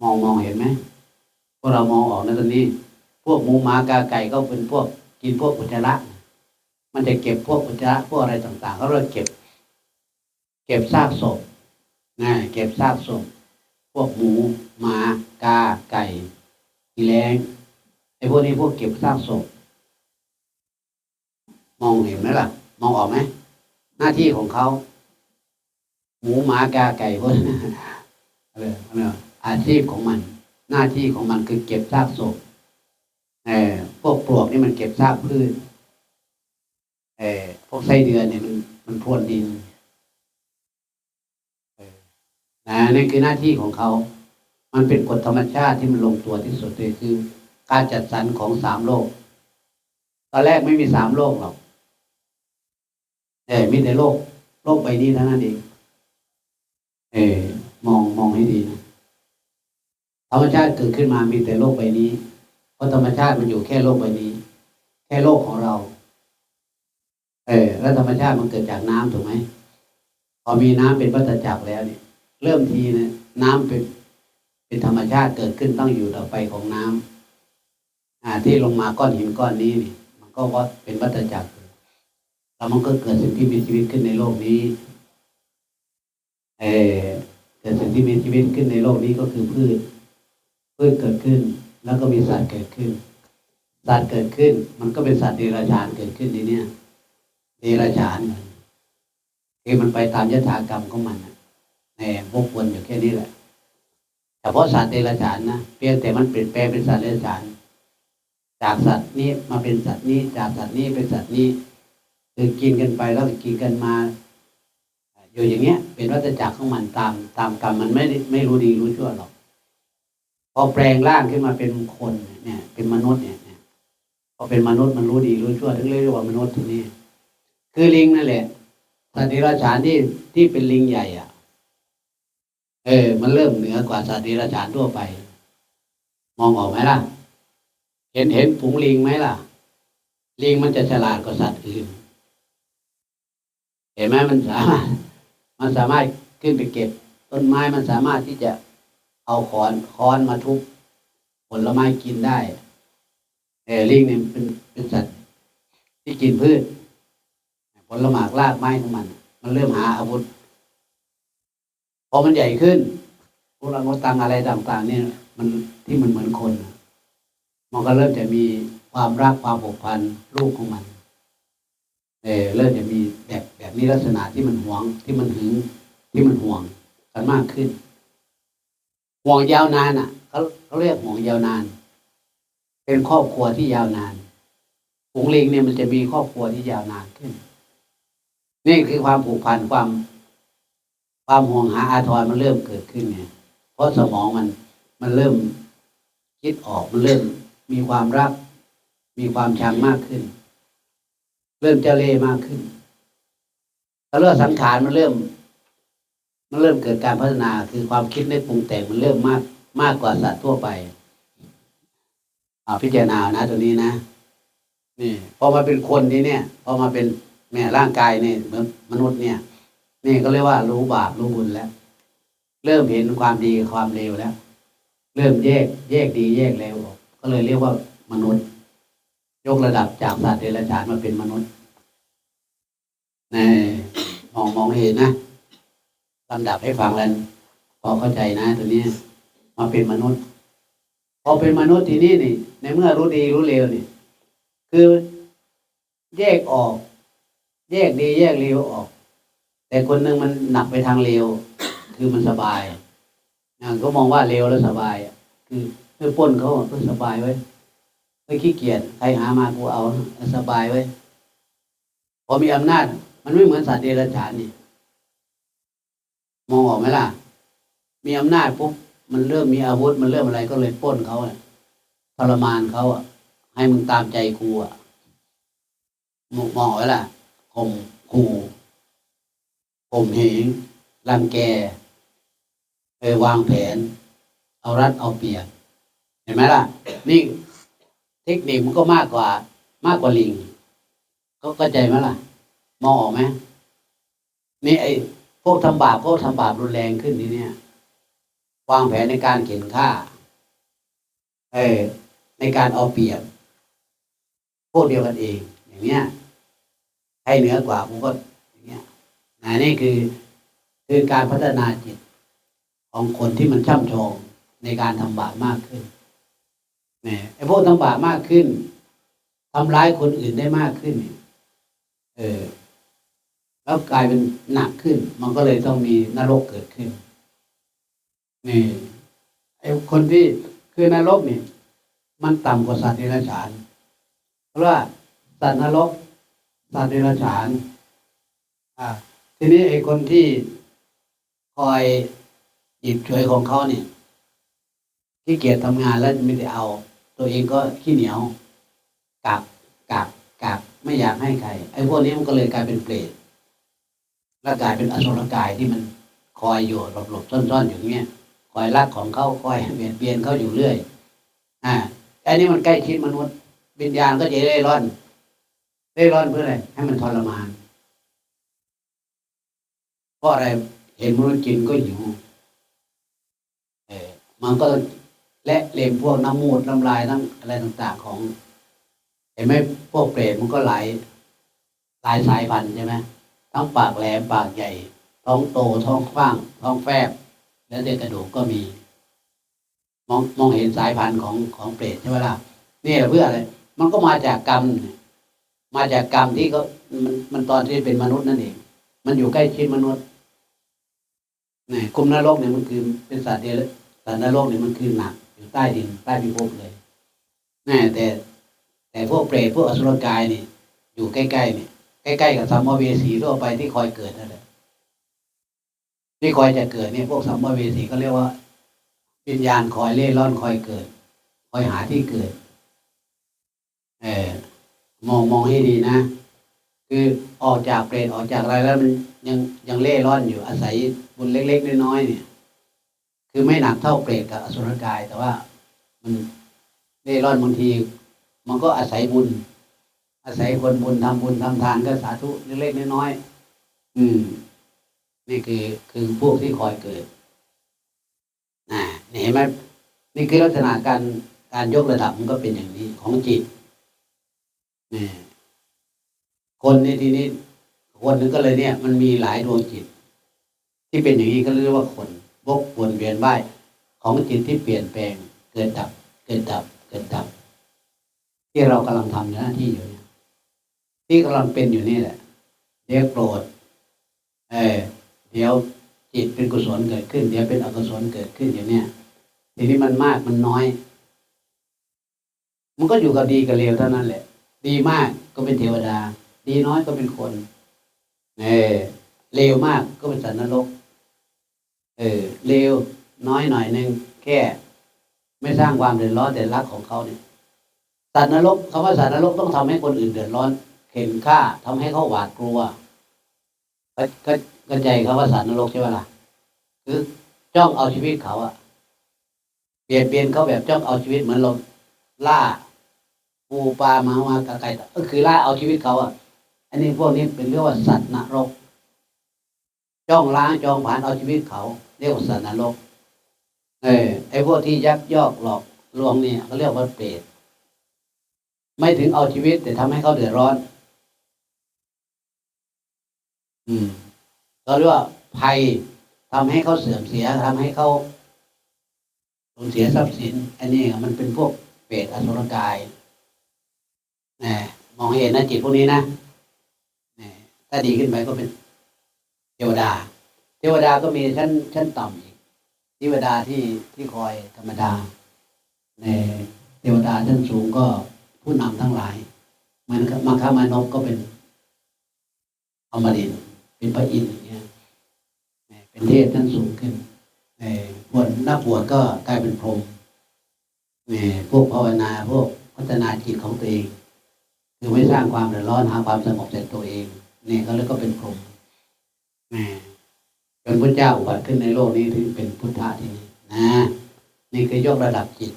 มองมองเห็นไหมพวกเรามองออกนะตอนนี้ พวกหมูหมากาไก่ก็เป็นพวกกินพวกอุจจาระมันจะเก็บพวกอุจจาระพวกอะไรต่างๆเขาเรียกเก็บ เก็บซากศพนะเก็บซากศพพวกหมูหมากาไก่อีแรงไอ้พวกนี้พวกเก็บซากศพมองเห็นไหมล่ะ มองออกไหมหน้าที่ของเขาหมูหมากาไก่พวกนั้นอะไรอะไร อาชีพของมัน หน้าที่ของมันคือเก็บซากศพเออพวกปลวกนี่มันเก็บซากพืชเออพวกไส้เดือนเนี่ยมันมันพรวนดินเออนะนี่คือหน้าที่ของเขา มันเป็นกฎธรรมชาติที่มันลงตัวที่สุดเลยคือการจัดสรรของสามโลก ตอนแรกไม่มีสามโลกหรอกแต่มีแต่โลก โลกใบนี้เท่านั้นเอง เออมองมองให้ดีนะ ธรรมชาติเกิดขึ้นมามีแต่โลกใบนี้ เพราะธรรมชาติมันอยู่แค่โลกใบนี้ แค่โลกของเรา เออแล้วธรรมชาติมันเกิดจากน้ำถูกไหมพอมีน้ำเป็นวัฏจักรแล้วเนี่ย เริ่มทีเนี่ยน้ำเป็นเป็นธรรมชาติเกิดขึ้นต้องอยู่ต่อไปของน้ำอ่า ที่ลงมาก้อนหินก้อนนี้นี่มันก็ว่าเป็นวัฏจักรแล้วมันก็เกิดสิ่งที่มีชีวิตขึ้นในโลกนี้ เออเกิดสิ่งที่มีชีวิตขึ้นในโลกนี้ก็คือพืช พืชเกิดขึ้น แล้วก็มีสัตว์เกิดขึ้น สัตว์เกิดขึ้น มันก็เป็นสัตว์เดรัจฉานเกิดขึ้นทีเนี้ยเดรัจฉานคือมันไปตามยถากรรมของมันน่ะแหมวกวนอยู่แค่นี้แหละเฉพาะสัตว์เดรัจฉานนะเพียงแต่มันเปลี่ยนแปลงเป็นสัตว์เดรัจฉาน จากสัตว์นี้มาเป็นสัตว์นี้ จากสัตว์นี้เป็นสัตว์นี้คือกินกันไปแล้วกินกันมา อยู่อย่างเงี้ย เป็นวัฏจักรของมันตามตามกรรมมันไม่ไม่รู้ดีรู้ชั่วหรอก อแปลงร่างขึ้นมาเป็นคนเนี่ย เป็นมนุษย์เนี่ยพอเป็นมนุษย์มันรู้ดีรู้ชั่วถึงเรียกว่ามนุษย์ทีนี้ คือลิงนั่นแหละสัตว์เดรัจฉานที่ที่เป็นลิงใหญ่อะ เออ มันเริ่มเหนือกว่าสัตว์เดรัจฉานทั่วไป มองออกไหมล่ะ เห็นเห็นฝูงลิงไหมล่ะ ลิงมันจะฉลาดกว่าสัตว์อื่นเห็นไหมมันสามารถ มันสามารถขึ้นไปเก็บ ต้นไม้มันสามารถที่จะ เอาขอนค้อนมาทุบผลไม้กินได้เออลิงเนี่ยเป็นเป็นสัตว์ที่กินพืช ผลหมากรากไม้ของมัน มันเริ่มหาอาวุธพอมันใหญ่ขึ้นพวกเราตังอะไรต่าง ๆ เนี่ย มันที่มันเหมือนคน มันก็เริ่มจะมีความรักความผูกพันลูกของมันเออเริ่มจะมีแบบแบบนี้ลักษณะที่มันหวงที่มันหึงที่มันห่วงกันมากขึ้น ห่วงยาวนานอะเขาเขาเรียกห่วงยาวนาน เป็นครอบครัวที่ยาวนานฝูงลิงเนี่ยมันจะมีครอบครัวที่ยาวนานขึ้น นี่คือความผูกพันความ ความห่วงหาอาทรมันเริ่มเกิดขึ้นไงเพราะสมองมันมันเริ่มคิดออกมันเริ่มมีความรัก มีความชังมากขึ้น เริ่มเจเล่ห์มากขึ้นแล้วเรื่องสังขารมันเริ่ม มันเริ่มเกิดการพัฒนาคือความคิดในปรุงแต่งมันเริ่มมากมากกว่าสัตว์ทั่วไปอ่าพิจารณานะตัวนี้นะนี่พอมาเป็นคนนี้เนี่ยพอมาเป็นแม่ร่างกายเนี่ยเหมือนมนุษย์เนี่ย นี่ก็เรียกว่ารู้บาปรู้บุญแล้ว เริ่มเห็นความดีความเลวแล้ว เริ่มแยกแยกดีแยกเลวออกก็เลยเรียกว่ามนุษย์ ยกระดับจากสัตว์เดรัจฉานมาเป็นมนุษย์นี่มองมองเห็นนะ ลำดับให้ฟังแล้วพอเข้าใจนะตัวนี้มาเป็นมนุษย์ พอเป็นมนุษย์ทีนี้นี่ ในเมื่อรู้ดีรู้เลวนี่ คือแยกออก แยกดีแยกเลวออก แต่คนหนึ่งมันหนักไปทางเลวคือมันสบายอ่าก็มองว่าเลวแล้วสบาย คือเพื่อปล้นเขาเพื่อสบายไว้ไม่ขี้เกียจใครหามากูเอาสบายไว้พอมีอำนาจ มันไม่เหมือนสัตว์เดรัจฉานนี่ มองออกไหมล่ะ มีอำนาจปุ๊บมันเริ่มมีอาวุธ มันเริ่มอะไรก็เลยปล้นเขาอะทรมานเขาอะให้มึงตามใจกูอะมองมองไว้ล่ะข่มขู่ข่มเหงรังแกไปวางแผน เอารัดเอาเปรียบเห็นไหมล่ะ นี่เทคนิคมันก็มากกว่า มากกว่าลิงก็เข้าใจไหมล่ะ มองออกไหมนี่ไอ พวกทำบาปพวกทำบาปรุนแรงขึ้นทีเนี้ยวางแผนในการเข็นฆ่าเออในการเอาเปรียบ พวกเดียวกันเอง อย่างเนี้ยให้เหนือกว่าผมก็อย่างเงี้ยนะนี่คือคือการพัฒนาจิตของคนที่มันช่ำชองในการทำบาปมากขึ้นเนี่ยไอ้พวกทำบาปมากขึ้นทำร้ายคนอื่นได้มากขึ้น เออ แล้วกลายเป็นหนักขึ้น มันก็เลยต้องมีนรกเกิดขึ้น นี่ไอ้คนที่คือนรกนี่ มันต่ำกว่าสัตว์เดรัจฉาน เพราะว่าสัตว์นรกสัตว์เดรัจฉาน อ่า ทีนี้ไอ้คนที่คอยหยิบฉวยของเขาเนี่ยขี้เกียจทำงานแล้วไม่ได้เอา ตัวเองก็ขี้เหนียวกักกักกักไม่อยากให้ใคร ไอ้พวกนี้มันก็เลยกลายเป็นเปรต แล้วกายเป็นอสุรกายที่มันคอยอยู่หลบๆซ่อนๆอยู่เงี้ยคอยรักของเขาคอยเบียดเบียนเขาอยู่เรื่อย อ่าไอ้นี่มันใกล้ชิดมนุษย์วิญญาณก็จะเร่ร่อนเร่ร่อนเพื่ออะไรให้มันทรมานเพราะอะไรเห็นมนุษย์กินก็หิวเออมันก็และเลมพวกน้ำมูดน้ำลายน้ำอะไรต่าง ๆ ของ เห็นไหมพวกเปรตมันก็หลายหลายสายพันธุ์ใช่ไหม ทั้งปากแหลมปากใหญ่ ท้องโตท้องกว้าง ท้องแฟบ แล้วเด็กกระดูกก็มี มองมองเห็นสายพันธุ์ของของเปรตใช่ไหมล่ะนี่เพื่ออะไรมันก็มาจากกรรม มาจากกรรมที่เขามันมันตอนที่เป็นมนุษย์นั่นเอง มันอยู่ใกล้ชิดมนุษย์นี่กลุ่มนรกเนี่ยมันคือเป็นสัตว์เดรัจสัตว์นรกเนี่ยมันคือหนักอยู่ใต้ดินใต้พิภพเลยนี่แต่ แต่พวกเปรตพวกอสุรกายนี่ อยู่ใกล้ๆนี่ย ใกล้ๆกับสัมภเวสีทั่วไปที่คอยเกิดนั่นแหละที่คอยจะเกิดเนี่ยพวกสัมภเวสีก็เรียกว่าวิญญาณคอยเล่ร่อนคอยเกิด คอยหาที่เกิด เออมองมองให้ดีนะ คือออกจากเปรตออกจากอะไรแล้วมันยังยังเล่ร่อนอยู่อาศัยบุญเล็ก ๆ น้อยๆเนี่ย คือไม่หนักเท่าเปรตกับอสุรกาย แต่ว่ามันเล่ร่อนบางที มันก็อาศัยบุญ อาศัยคนบุญทำบุญทำทานก็สาธุเล็กๆน้อยๆอืม นี่คือคือพวกที่คอยเกิดอ่านี่เห็นไหมนี่คือลักษณะการการยกระดับมันก็เป็นอย่างนี้ของจิตนี่คนในที่นี้คนนึงก็เลยเนี่ย มันมีหลายดวงจิต ที่เป็นอย่างนี้ก็เรียกว่าคนวกวนเวียนว่ายของจิตที่เปลี่ยนแปลงเกิดดับ เกิดดับ เกิดดับ ที่เรากำลังทำหน้าที่อยู่ ที่กำลังเป็นอยู่นี่แหละ เดี๋ยวโกรธเออเดี๋ยวจิตเป็นกุศลเกิดขึ้น เดี๋ยวเป็นอกุศลเกิดขึ้นอย่างเนี้ยทีนี้มันมากมันน้อย มันก็อยู่กับดีกับเลวเท่านั้นแหละ ดีมากก็เป็นเทวดา ดีน้อยก็เป็นคนเออเลวมากก็เป็นสัตว์นรกเออเลวน้อยหน่อยหนึ่งแค่ ไม่สร้างความเดือดร้อนแต่รักของเขาเนี่ยสัตว์นรกคำว่าสัตว์นรกต้องทำให้คนอื่นเดือดร้อน เข็นฆ่าทำให้เขาหวาดกลัวก็ก็ใจเขาว่าสัตว์นรกใช่ไหมล่ะคือจ้องเอาชีวิตเขาอะเปลี่ยนเปลี่ยนเขาแบบจ้องเอาชีวิตเหมือนเราล่าปูปลามามากระไก่ก็คือล่าเอาชีวิตเขาอะอันนี้พวกนี้เป็นเรียกว่าสัตว์นรก จ้องล้างจองผ่านเอาชีวิตเขา เรียกว่าสัตว์นรกเออไอ้พวกที่ยักยอกหลอกลวงเนี่ยเขาเรียกว่าเปรตไม่ถึงเอาชีวิตแต่ทำให้เขาเดือดร้อน อืมเขาเรียกว่าภัยทำให้เขาเสื่อมเสียทำให้เขาสูญเสียทรัพย์สิน อันนี้มันเป็นพวกเปรตอสุรกายนะมองเห็นนะจิตพวกนี้นะนะถ้าดีขึ้นไปก็เป็นเทวดา เทวดาก็มีชั้นชั้นต่ำอีกเทวดาที่ที่คอยธรรมดาในเทวดาชั้นสูงก็ผู้นำทั้งหลาย มันมาคามานพก็เป็นอมรินทร์ เป็นพระอินทร์อย่างเงี้ยเป็นเทพท่านสูงขึ้นเอ่อบวชนักบวชก็กลายเป็นพรหมเอ่อพวกภาวนาพวกพัฒนาจิตของตัวเองคือไม่สร้างความเดือดร้อนหาความสงบในตัวเองเนี่เขาเรียกก็เป็นพรหมแหมจนพระเจ้าอุบัติขึ้นในโลกนี้ถึงเป็นพุทธะที่นี่นะนี่คือยกระดับจิต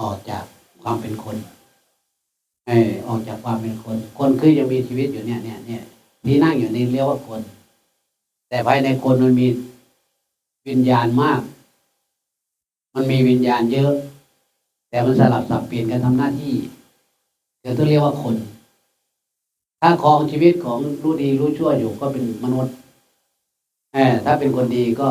ออกจากความเป็นคนออออกจากความเป็นคน คนคือยังมีชีวิตอยู่เนี่ยเนี่ยเนี่ยที่นั่งอยู่นี่เรียกว่าคน แต่ภายในคนมันมีวิญญาณมาก มันมีวิญญาณเยอะ แต่มันสลับสับเปลี่ยนกันทำหน้าที่เดี๋ยวต้องเรียกว่าคน ถ้าครองชีวิตของรู้ดีรู้ชั่วอยู่ก็เป็นมนุษย์ถ้าเป็นคนดีก็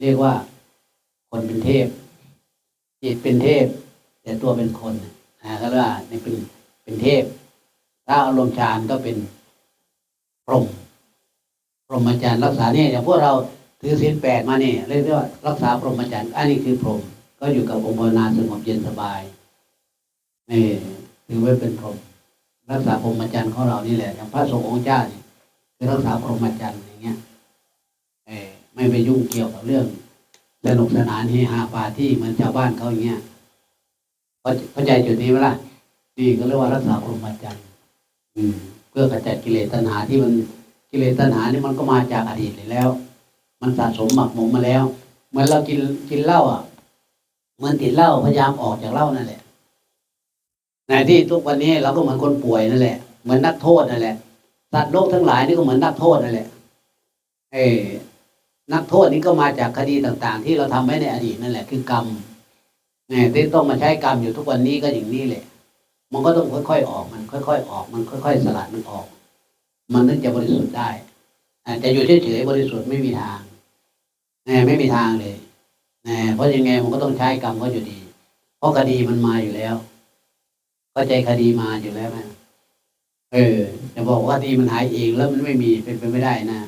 เรียกว่า คนเป็นเทพ จิตเป็นเทพ แต่ตัวเป็นคนอ่าก็เรียกว่านี่เป็นเป็นเทพ ถ้าอารมณ์ฌานก็เป็นพรหม พรหมจรรย์รักษาเนี่ยอย่างพวกเราถือศีลแปดมาเนี่ยเรียกว่ารักษาพรหมจรรย์อันนี้คือพรหมก็อยู่กับองค์ภาวนาสงบเย็นสบายนี่ถือไว้เป็นพรหมรักษาพรหมจรรย์ของเรานี่แหละอย่างพระสงฆ์องค์เจ้าเนี่ยคือรักษาพรหมจรรย์อย่างเงี้ยเออไม่ไปยุ่งเกี่ยวกับเรื่องสนุกสนานเฮฮาปาร์ตี้เหมือนชาวบ้านเขาอย่างเงี้ยเข้าเข้าใจจุดนี้ไหมล่ะนี่ก็เรียกว่ารักษาพรหมจรรย์อืม เพื่อกระจัดกิเลสตัณหาที่มัน กิเลสตัณหานี่มันก็มาจากอดีตอยู่แล้ว มันสะสมหมักหมมมาแล้ว เหมือนเรากินกินเหล้าอะเหมือนติดเหล้าพยายามออกจากเหล้านั่นแหละในที่ทุกวันนี้เราก็เหมือนคนป่วยนั่นแหละ เหมือนนักโทษนั่นแหละสัตว์โลกทั้งหลายนี่ก็เหมือนนักโทษนั่นแหละ เอนักโทษนี่ก็มาจากคดีต่างๆ ที่เราทำไว้ในอดีตนั่นแหละ คือกรรมเนี่ยที่ต้องมาใช้กรรมอยู่ทุกวันนี้ก็อย่างนี้แหละ มันก็ต้องค่อยๆออกมัน ค่อย ๆ ออกมันค่อย ๆ สลัดมันออก มันถึงจะบริสุทธิ์ได้แต่อยู่เฉยๆบริสุทธิ์ไม่มีทางไม่มีทางเลยเพราะยังไงมันก็ต้องใช้กรรมก็อยู่ดี เพราะคดีมันมาอยู่แล้วก็ใจคดีมาอยู่แล้วนะเออจะบอกว่าคดีมันหายเองแล้วมันไม่มีเป็นไปไม่ได้นะ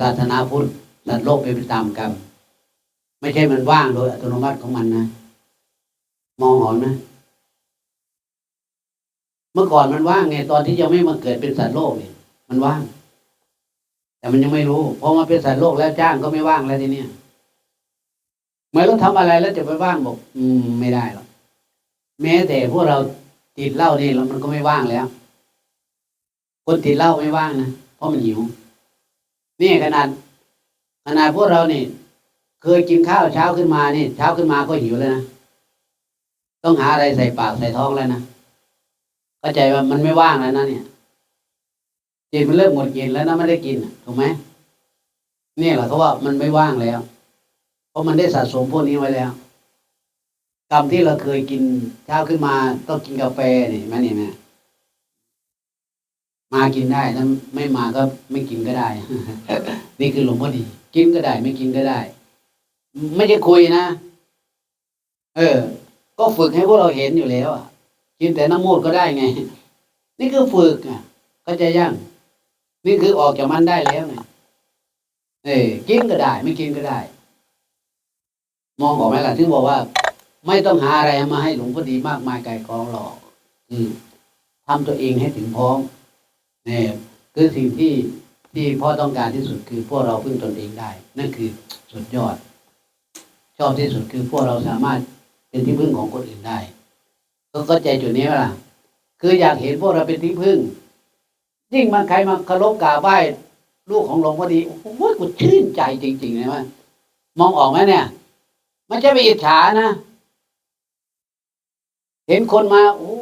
ศาสนาพุทธสัตว์โลกเป็นไปตามกรรมไม่ใช่มันว่างโดยอัตโนมัติของมันนะมองห็นไหมเมื่อก่อนมันว่างไงตอนที่ยังไม่มาเกิดเป็นสัตว์โลกเนี่ย มันว่าง แต่มันยังไม่รู้พอมาเป็นสัตว์โลกแล้วจ้างก็ไม่ว่างแล้วทีเนี้ยเมื่อเราทำอะไรแล้วจะไปว่างบอก อืม ไม่ได้หรอกแม้แต่พวกเราติดเหล้านี่แล้วมันก็ไม่ว่างแล้ว คนติดเหล้าไม่ว่างนะเพราะมันหิวนี่ขนาดขนาดพวกเรานี่ เคยกินข้าวเช้าขึ้นมานี่ เช้าขึ้นมาก็หิวแล้วนะต้องหาอะไรใส่ปากใส่ท้องแล้วนะเข้าใจว่ามันไม่ว่างแล้วนะเนี่ย จิตมันเริ่มหมดกินแล้วนะไม่ได้กินถูกไหมเนี่ยแหละเขาว่ามันไม่ว่างแล้ว เพราะมันได้สะสมพวกนี้ไว้แล้วกรรมที่เราเคยกินเช้าขึ้นมาต้องกินกาแฟนี่แม่นี่แม่มากินได้ถ้าไม่มาก็ไม่กินก็ได้ นี่คือหลวงพ่อดี กินก็ได้ ไม่กินก็ได้ ไม่ใช่คุยนะ เออ ก็ฝึกให้พวกเราเห็นอยู่แล้วอะกินแต่น้ำมูดก็ได้ไง นี่คือฝึกอะเข้าใจยัง นี่คือออกจากมันได้แล้วไงเออกินก็ได้ ไม่กินก็ได้ มองออกไหมล่ะที่บอกว่า ไม่ต้องหาอะไรมาให้หลวงพ่อดีมากมายไกลกองหรอก อืมทำตัวเองให้ถึงพร้อมเนี่ยคือสิ่งที่ที่พ่อต้องการที่สุดคือพวกเราพึ่งตนเองได้ นั่นคือสุดยอด ชอบที่สุดคือพวกเราสามารถเป็นที่พึ่งของคนอื่นได้ ก็เข้าใจจุดนี้ไหมล่ะ คืออยากเห็นพวกเราเป็นที่พึ่ง ยิ่งมันใครมาเคารพกราบไหว้ลูกของหลวงพ่อดี โอ้ยกูชื่นใจจริงๆเลยว่ามองออกไหมเนี่ย มันจะไปอิจฉานะ เห็นคนมา โอ้